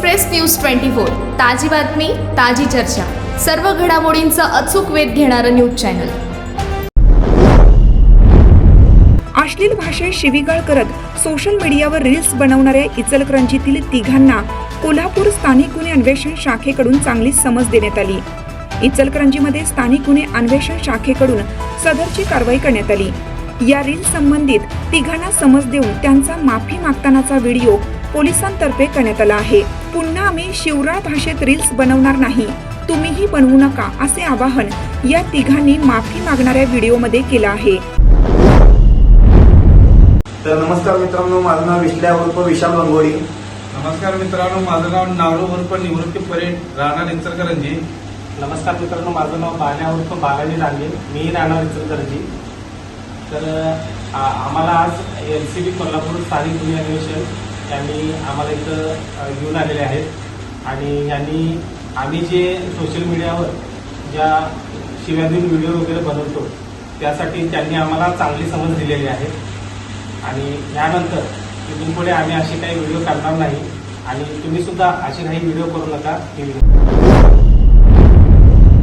Express news twenty four. ताजी बातमी ताजी चर्चा. सर्व घडामोडींचा अचूक वेध घेणारं न्यूज चॅनल. अश्लील भाषेत शिवीगाळ करत सोशल मीडियावर रील्स बनवणाऱ्या इचलकरंजीतील तिघांना कोल्हापूर स्थानिक गुन्हे अन्वेषण शाखेकडून चांगली समज देण्यात आली. इचलकरंजीमध्ये स्थानिक गुन्हे अन्वेषण शाखेकडून सदरची कारवाई करण्यात आली. या रील संबंधित तिघांना समज देऊन त्यांचा माफी मागतानाचा व्हिडिओ पोलिसांतर्फे करण्यात आला आहे. पुन्हा आम्ही शिवराळ भाषेत रील्स बनवणार नाही. तुम्हीही बनवू नका असे आवाहन या तिघांनी माफी मागणाऱ्या व्हिडिओमध्ये केलं आहे. तर नमस्कार मित्रांनो माझं नाव विश्ल्या उर्फ विशाल गंगोळी नमस्कार मित्रांनो माझं नाव नारू उर्फ निवृत्ती परेड राहणार इचलकरंजी नमस्कार मित्रांनो माझं नाव बाल्या उर्फ बालाजी डांगे मी राहणार इचलकरंजी तर आ- आम्हाला आज एल सी बी कोल्हापूर स्थानिक गुन्हे अन्वेषण यांनी आम्हाला इथं अ, घेऊन आलेले आहेत. आणि यांनी आम्ही जे सोशल मीडियावर ज्या शिव्या व्हिडिओ वगैरे बनवतो त्यासाठी त्यांनी आम्हाला चांगली समज दिलेली आहे. आणि यानंतर इथून पुढे आम्ही असे काही व्हिडिओ करणार नाही. आणि तुम्ही सुद्धा असे काही व्हिडिओ करू नका ही